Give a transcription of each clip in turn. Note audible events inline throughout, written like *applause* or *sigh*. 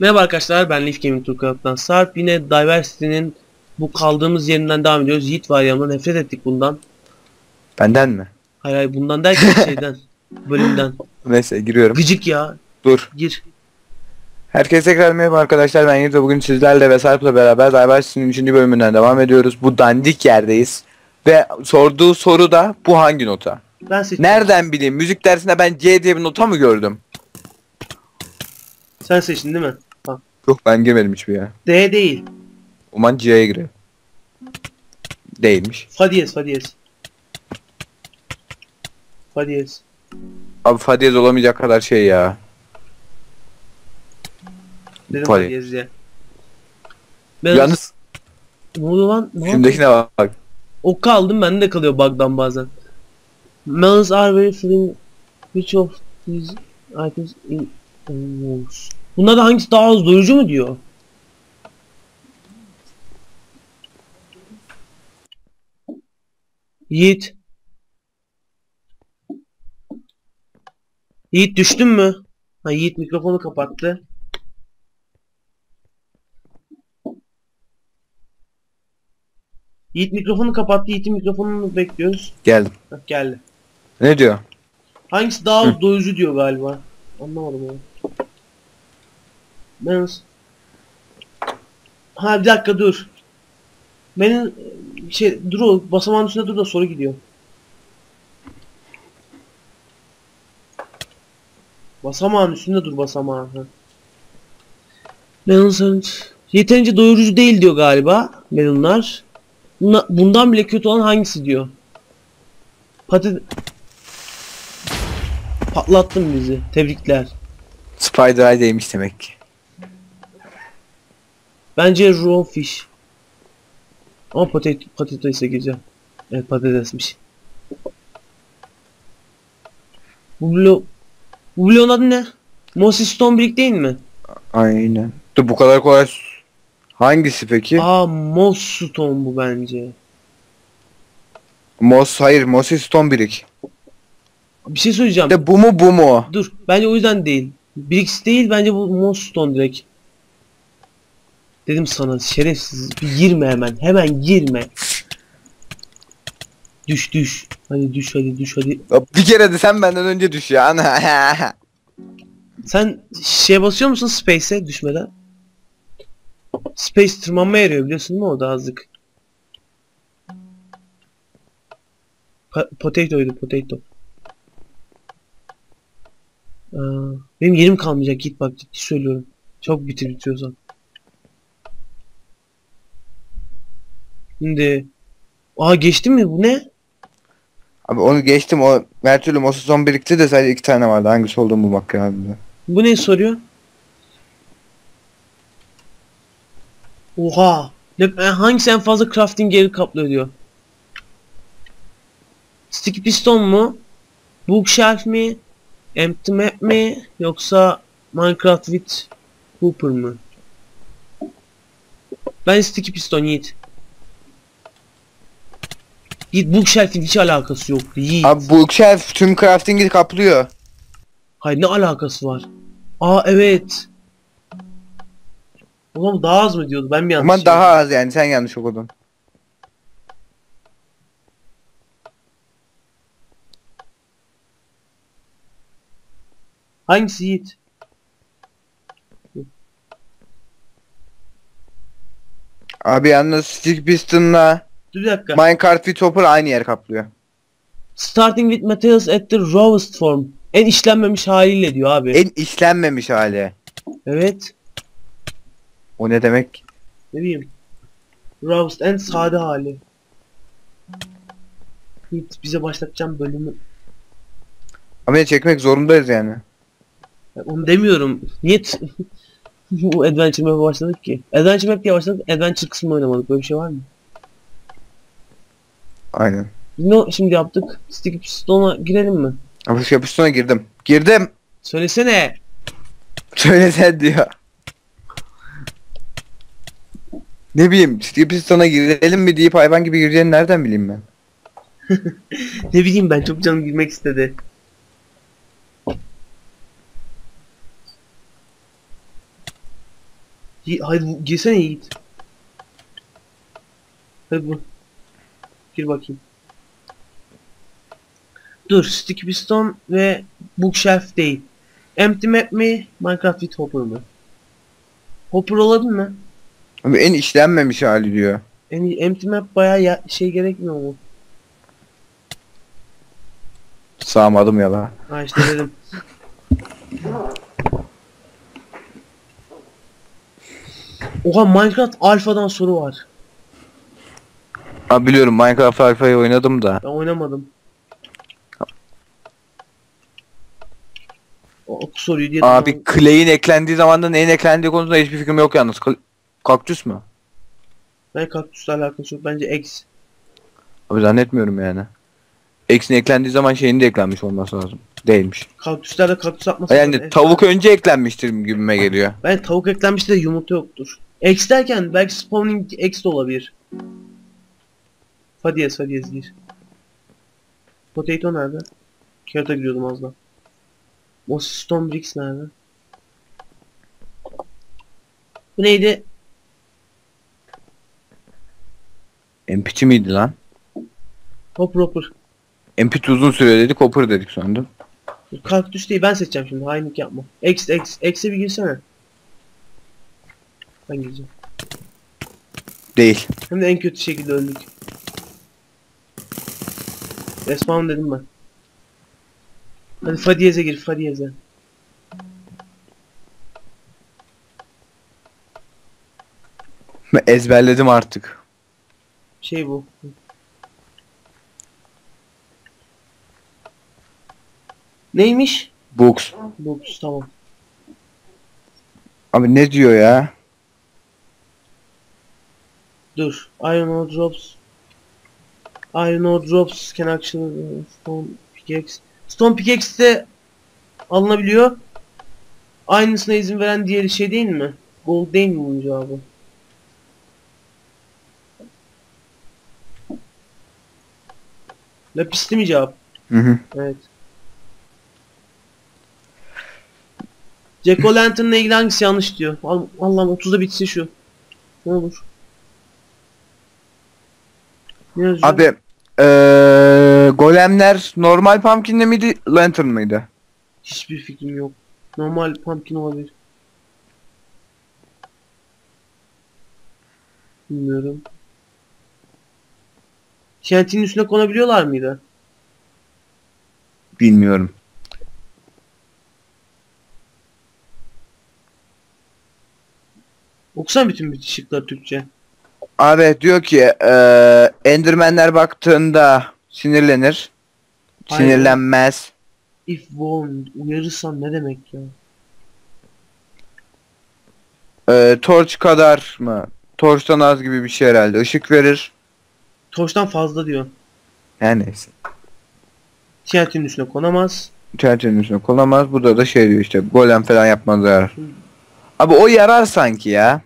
Merhaba arkadaşlar ben Leaf Gaming Türk kanalından Sarp yine Diversity'nin bu kaldığımız yerinden devam ediyoruz. Yiğit var yanımda nefret ettik bundan. Benden mi? Hayır hayır bundan derken *laughs* şeyden bölümden. Neyse giriyorum. Gıcık ya Dur. gir. Herkese tekrar merhaba arkadaşlar. Ben Yiğit ve bugün sizlerle ve Sarp'la beraber Diversity'nin 3. bölümünden devam ediyoruz. Bu dandik yerdeyiz. Ve sorduğu soru da bu hangi nota? Ben seçtim. Nereden bileyim? Müzik dersinde ben C diye bir nota mı gördüm? Sen seçtin değil mi? Yok ben girmedim hiçbir yere. D değil. O zaman C'ye giriyor. Değilmiş. Fa diyez fa diyez. Fa diyez. Abi fa diyez olamayacak kadar şey ya. Dedim Fa fa diyez. diye. Ben Yalnız ne oldu lan? Ne oldu? filmdekine bak. O kaldım bende de kalıyor bug'dan bazen. Melons are very filling which of these items in walls. Bunlardan hangisi daha az doyurucu mu diyor? Yiğit. Yiğit düştün mü? Ha Yiğit mikrofonu kapattı. Yiğit mikrofonu kapattı. Yiğit'in mikrofonunu bekliyoruz. Geldim. Bak geldi. Ne diyor? Hangisi daha az doyurucu diyor galiba. Anlamadım onu. Ben... Ha bir dakika dur. Benim şey dur o basamağın üstünde dur da soru gidiyor. Basamağın üstünde dur basamağın. Melon Yeterince doyurucu değil diyor galiba melonlar. Bundan bile kötü olan hangisi diyor. Patates... Patlattın bizi. Tebrikler. Spider Eye değmiş demek ki. Bence raw fish. Ama patates patatese gireceğim. Evet patatesmiş. Bu blo bu bloğun adı ne? Mossy Stone Brick değil mi? Aynen. Dur bu kadar kolay. Hangisi peki? Aa Moss Stone bu bence. Moss hayır Mossy Stone Brick. Bir şey söyleyeceğim. De bu mu bu mu? Dur. Bence o yüzden değil. Bricks değil bence bu Moss Stone direkt. Dedim sana şerefsiz bir girme hemen. Hemen girme. Düş düş. Hadi düş hadi düş hadi. Bir kere de sen benden önce düş ya. Ana. *laughs* Sen şeye basıyor musun Space'e düşmeden? Space tırmanma yarıyor biliyorsun değil mi o da azlık? Pa potato'ydu potato. Aa, benim yerim kalmayacak git bak ciddi söylüyorum. Çok bitir bitiyorsan. Şimdi Aa geçti mi bu ne? Abi onu geçtim o her türlü Mossy Stone birikti de sadece iki tane vardı. Hangisi olduğunu bulmak lazım. Bu ne soruyor? Oha! Ne, hangisi en fazla crafting geri kaplıyor diyor. Sticky piston mu? Bookshelf mi? Empty map mi? Yoksa Minecraft with Hooper mı? Ben sticky piston Yiğit. Yiğit bookshelf'in hiç alakası yok Yiğit. Abi bu shelf tüm crafting'i kaplıyor. Hayır ne alakası var? Aa evet. Oğlum daha az mı diyordu? Ben mi yanlış Ama daha az yani sen yanlış okudun. Hangisi Yiğit? Abi yalnız Stick Piston'la bir dakika. Minecraft with Hopper aynı yer kaplıyor. Starting with materials at the rawest form. En işlenmemiş haliyle diyor abi. En işlenmemiş hali. Evet. O ne demek? Ne bileyim. Rawest en sade hali. Yiğit bize başlatacağım bölümü. Ama çekmek zorundayız yani. Ya Onu demiyorum. Niye *laughs* bu Adventure Map'e başladık ki? Adventure Map diye başladık. Adventure kısmını oynamadık. Böyle bir şey var mı? Aynen. Ne şimdi yaptık? Sticky Piston'a girelim mi? Ama şu yapıştığına girdim. Girdim. Söylesene. Söyle sen diyor. Ne bileyim Stick Piston'a girelim mi deyip hayvan gibi gireceğini nereden bileyim ben? *laughs* Ne bileyim ben çok canım girmek istedi. Bu- girsene Yiğit. Hadi bu. Gir bakayım. Dur, Sticky Piston ve Bookshelf değil. Empty Map mi, Minecraft with Hopper mı? Hopper olabilir mi? Abi en işlenmemiş hali diyor. Yani Empty Map bayağı ya- şey gerekmiyor mu? Sağmadım ya la. Ha işte dedim. *laughs* Oha Minecraft Alpha'dan soru var. Abi biliyorum Minecraft Alpha'yı oynadım da. Ben oynamadım. O soruyu diye. Abi Clay'in eklendiği zamanda neyin eklendiği konusunda hiçbir fikrim yok yalnız. Kal- Kaktüs mü? Ben kaktüsle alakası yok. Bence X. Abi zannetmiyorum yani. X'in eklendiği zaman şeyin de eklenmiş olması lazım. Değilmiş. Kaktüslerde kaktüs atması. Yani lazım. tavuk önce eklenmiştir gibime geliyor. Ben tavuk eklenmişti de yumurta yoktur. X derken belki spawning X de olabilir. Fadiyes Fadiyes gir. Potato nerede? Carrot'a giriyordum az daha. O Stone Bricks nerede? Bu neydi? MP miydi lan? Hop Hopper. MP uzun süre dedik, Hopper dedik sandım. Kaktüs değil ben seçeceğim şimdi hainlik yapma. X X X'e bir girsene. Ben gireceğim. Değil. Hem de en kötü şekilde öldük. Respawn dedim ben. Hadi Fadiyez'e gir Fadiyez'e. Ben ezberledim artık. Şey bu. Neymiş? Books. Books tamam. Abi ne diyor ya? Dur. Iron ore drops. Iron ore drops can actually stone pickaxe. Stone pickaxe de alınabiliyor. Aynısına izin veren diğeri şey değil mi? Gold değil mi bunun cevabı? Lapisli mi cevap? Hı hı. Evet. Jack O'Lantern'la ilgili hangisi yanlış diyor. Al- Allah'ım 30'da bitsin şu. Ne olur. Ne yazıyor? Abi eee golemler normal pumpkin'le miydi, lantern mıydı? Hiçbir fikrim yok. Normal pumpkin olabilir. Bilmiyorum. TNT'nin üstüne konabiliyorlar mıydı? Bilmiyorum. Okusana bütün şıkları Türkçe. Abi diyor ki eee Endermenler baktığında sinirlenir. Aynen. Sinirlenmez. If warned uyarırsan ne demek ya? Eee torch kadar mı? Torch'tan az gibi bir şey herhalde. Işık verir. Torçtan fazla diyor. Her neyse. TNT'nin üstüne konamaz. Çerçevenin üstüne konamaz. Burada da şey diyor işte golem falan yapmaz yarar. Abi o yarar sanki ya.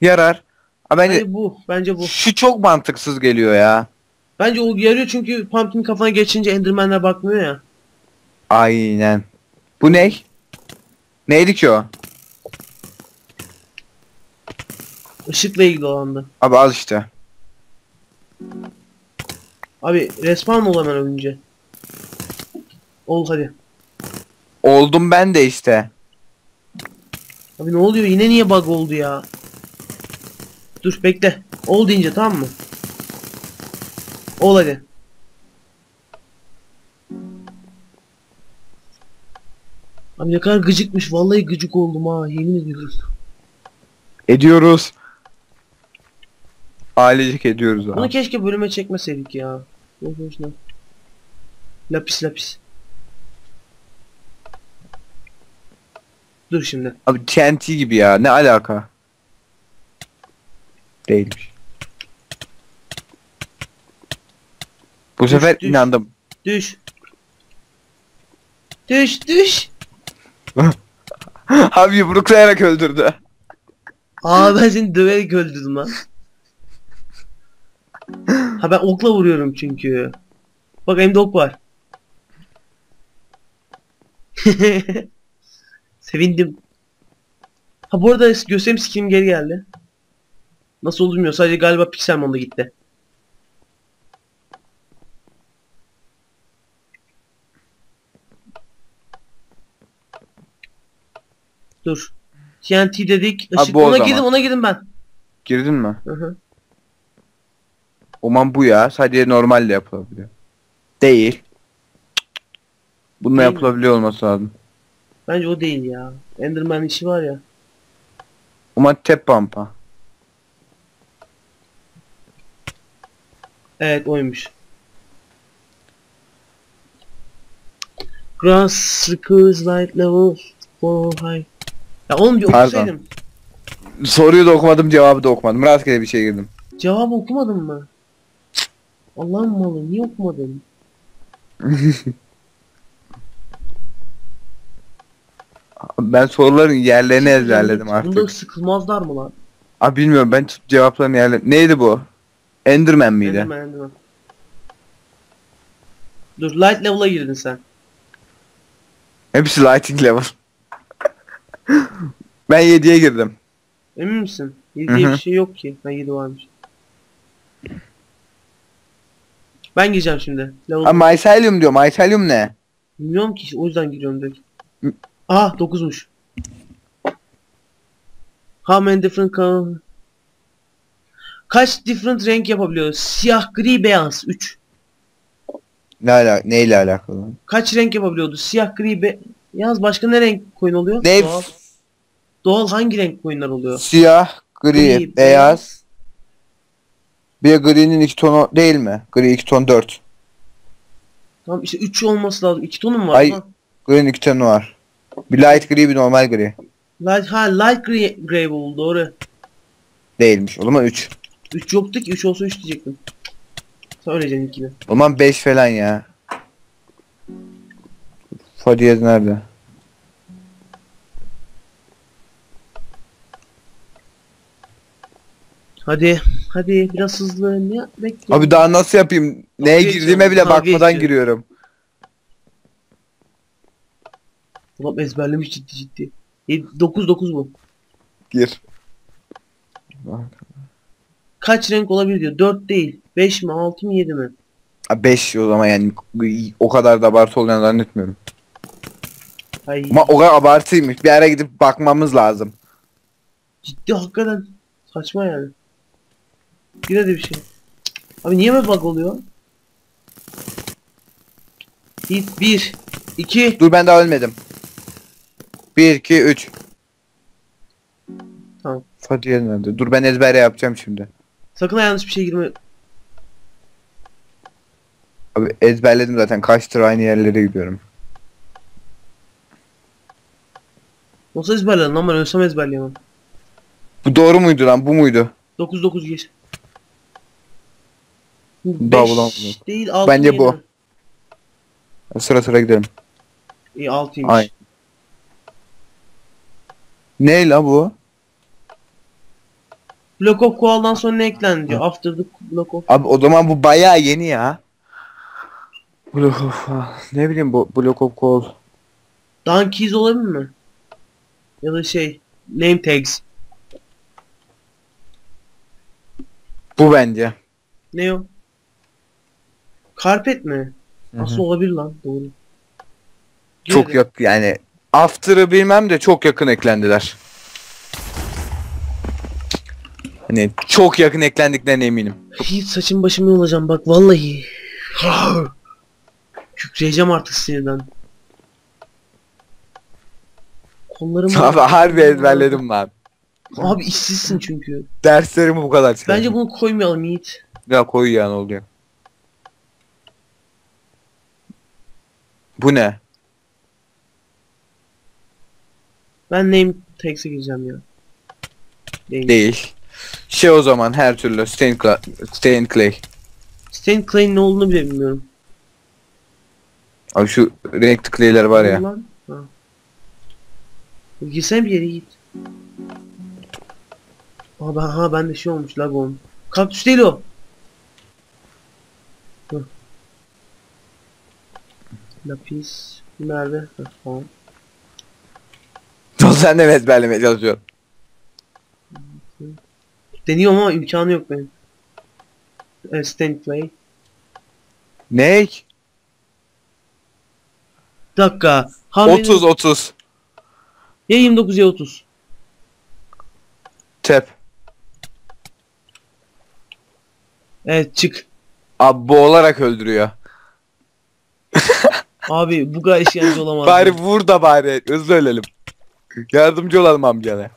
Yarar. Abi bence Bence bu. Bence bu. şu çok mantıksız geliyor ya. Bence o yarıyor çünkü Pumpkin kafana geçince Enderman'ler bakmıyor ya. Aynen. Bu ne? Neydi ki o? Işıkla ilgili olandı. Abi al işte. Abi respawn ol hemen önce. Ol hadi. Oldum ben de işte. Abi ne oluyor yine niye bug oldu ya? Dur bekle. Ol deyince tamam mı? Ol hadi. Abi ne kadar gıcıkmış. Vallahi gıcık oldum ha. Yemin ediyorum. Ediyoruz. Ailecek ediyoruz Bunu abi. keşke bölüme çekmeseydik ya. Boş boşuna. Lapis lapis. Dur şimdi. Abi TNT gibi ya. Ne alaka? Değilmiş. Bu Düş, sefer düş. inandım. Düş. Düş düş. *laughs* Abi yumruklayarak öldürdü. Aa ben seni döverek öldürdüm lan. Ha ben okla vuruyorum çünkü. Bak elimde ok var. *laughs* Ha bu arada göstereyim skinim geri geldi. Nasıl oldu bilmiyorum. Sadece galiba Pixelmon'da gitti. Dur. TNT dedik. Ha, Işık. bu o ona zaman. girdim ona girdim ben. Girdin mi? Hı hı. Oman bu ya. Sadece normalde yapılabiliyor. Değil. Bununla Değil mi? yapılabiliyor olması lazım. Bence o değil ya. Enderman işi var ya. Oman tep pampa. Evet oymuş. Grass recurs light level for high. Ya oğlum bir Pardon. okusaydım. Soruyu da okumadım cevabı da okumadım. Rastgele bir şey girdim. Cevabı okumadın mı? Allah'ım malı niye okumadın? *laughs* Ben soruların yerlerini ezberledim Bunda artık. sıkılmazlar mı lan? Abi bilmiyorum ben cevapların yerlerini. Neydi bu? Enderman miydi? Enderman, Enderman. Dur light level'a girdin sen. Hepsi lighting level. ben 7'ye girdim. Emin misin? 7 Hı diye hı. bir şey yok ki. Ha 7 varmış. Ben gireceğim şimdi. Level Ha mycelium diyor. Mycelium ne? Bilmiyorum ki o yüzden giriyorum direkt. Aha 9'muş. How many different? Kaç different renk yapabiliyor? Siyah, gri, beyaz 3. Ne ala neyle alakalı? Kaç renk yapabiliyordu? Siyah, gri, be Yalnız başka ne renk koyun oluyor? Ne? Doğal. Doğal hangi renk koyunlar oluyor? Siyah, gri, Gri, beyaz. Bir de gri'nin iki tonu değil mi? Gri iki ton 4. Tamam işte 3 olması lazım. 2 tonu mu var Ay. Gri'nin iki tonu var. Bir light gri bir normal gri. Light, ha light gray, gray oldu doğru. Değilmiş. O zaman 3. 3 yoktu ki 3 olsa 3 diyecektim. Sen öyle ilk gibi. O zaman 5 falan ya. Fa diyez nerede? Hadi hadi biraz hızlı ne bekle. Abi daha nasıl yapayım? Neye Kavga girdiğime bile kavga bakmadan edeceğim. giriyorum. Ulan ezberlemiş ciddi ciddi. 9 9 bu. Gir. Kaç renk olabilir diyor. 4 değil. 5 mi 6 mı 7 mi? 5 o zaman yani o kadar da abartı olacağını zannetmiyorum. Ay Ama o kadar abartıymış. Bir ara gidip bakmamız lazım. ciddi hakikaten saçma yani. Bir de bir şey. Abi niye böyle bug oluyor? Hit 1 2 Dur ben daha ölmedim. 1 2 3. Tamam. Fatih nerede? Dur ben ezber yapacağım şimdi. Sakın ha yanlış bir şey girme. Abi ezberledim zaten kaç tur aynı yerlere gidiyorum. Nasıl ezberledin lan ben ölsem ezberleyemem. Bu doğru muydu lan? Bu muydu? 9 9 geç. Daha 5 bulamadım. değil 6 Bence bu. Sıra sıra gidelim. İyi 6'ymış. Ay. Ne la bu? Block of Coal'dan sonra ne eklendi diyor. After the Block of Abi o zaman bu bayağı yeni ya. Block of ne bileyim bu Block of Coal. Down keys olabilir mi? Ya da şey name tags. Bu bence. Ne o? Carpet mi? Hı hı. Nasıl olabilir lan? Doğru. Çok de- yakın yani. After'ı bilmem de çok yakın eklendiler. Hani çok yakın eklendiklerine eminim. Hiç saçım başımı yolacağım bak vallahi. Kükreyeceğim artık sinirden. Kollarım Abi harbi ezberledim lan. Abi işsizsin çünkü. Derslerimi bu kadar çalıştım. Bence bunu koymayalım Yiğit. Ya koy ya ne oluyor? Bu ne? Ben name tags'e gireceğim ya. Değil. Değil. Şey o zaman her türlü stain, cla- stain clay. Stain Clay'in ne olduğunu bile bilmiyorum. Abi şu renkli clay'ler var ya. Lan. Ha. Girsene bir yere git. Aa ben, ha bende şey olmuş lag olmuş. Kaktüs değil o. Hı. Lapis. Nerede? Tamam. *laughs* Sen de ezberlemeye çalışıyorsun? Deniyorum ama imkanı yok benim. Evet, stand play. Ne? Dakika. Many- 30 30. Ya 29 ya 30. Tep. Evet çık. Abi boğularak öldürüyor. *laughs* Abi bu kadar işkence olamaz. Bari vur da bari. Hızlı ölelim. Yardımcı olalım amcana.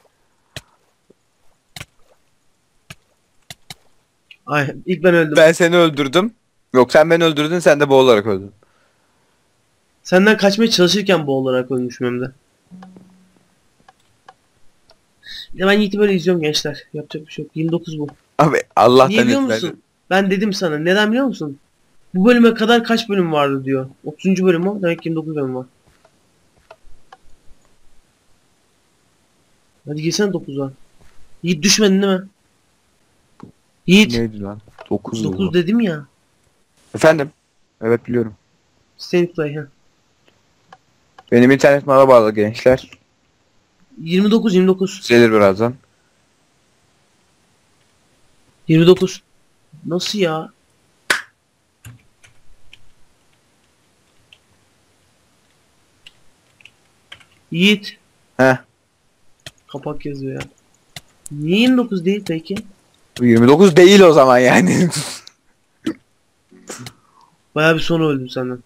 Ay ilk ben öldüm. Ben seni öldürdüm. Yok sen beni öldürdün sen de boğularak öldün. Senden kaçmaya çalışırken bu olarak ölmüşüm hem de. Ya ben Yiğit'i böyle izliyorum gençler. Yapacak bir şey yok. 29 bu. Abi Allah'tan Niye biliyor etmedi. musun? Ben dedim sana. Neden biliyor musun? Bu bölüme kadar kaç bölüm vardı diyor. 30. bölüm o. Demek ki 29 bölüm var. Hadi girsene 9'a. Yiğit düşmedin değil mi? Yiğit. Neydi lan? 9 9 dedim ya. Efendim? Evet biliyorum. Stand play ha. Benim internet mala bağlı gençler. 29 29. Düzelir birazdan. 29. Nasıl ya? Yiğit. Heh. Kapak yazıyor ya. Niye 29 değil peki? Bu 29 değil o zaman yani. *laughs* Bayağı bir sonra öldüm senden.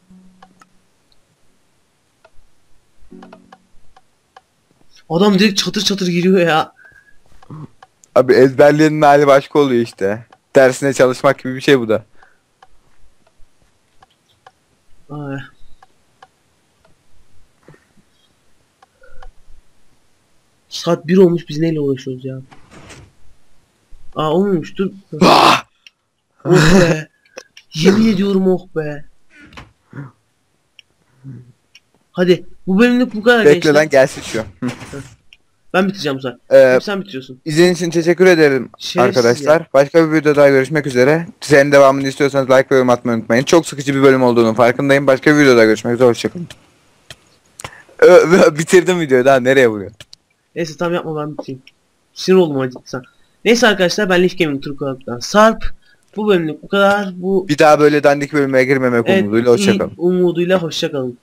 Adam direkt çatır çatır giriyor ya. Abi ezberleyenin hali başka oluyor işte. Dersine çalışmak gibi bir şey bu da. Ay. Saat 1 olmuş biz neyle uğraşıyoruz ya? Aa olmamış dur. Ah! Oh be. Yemin ediyorum oh be. Hadi bu bölümlük bu kadar Bekle gençler. lan gelsin şu. Ben bitireceğim bu sefer. Ee, Hep sen bitiriyorsun. izlediğiniz için teşekkür ederim Şerefsiz arkadaşlar. Başka bir videoda daha görüşmek üzere. Senin devamını istiyorsanız like ve yorum atmayı unutmayın. Çok sıkıcı bir bölüm olduğunu farkındayım. Başka bir videoda görüşmek üzere. Hoşçakalın. Bitirdim videoyu daha nereye vuruyor? Neyse tamam yapma ben bitireyim. Sinir oldum acıksan. Neyse arkadaşlar ben Leaf Gaming Türk olaraktan Sarp. Bu bölümlük bu kadar. Bu Bir daha böyle dandik bölüme girmemek Evet, umuduyla hoşçakalın. umuduyla hoşçakalın.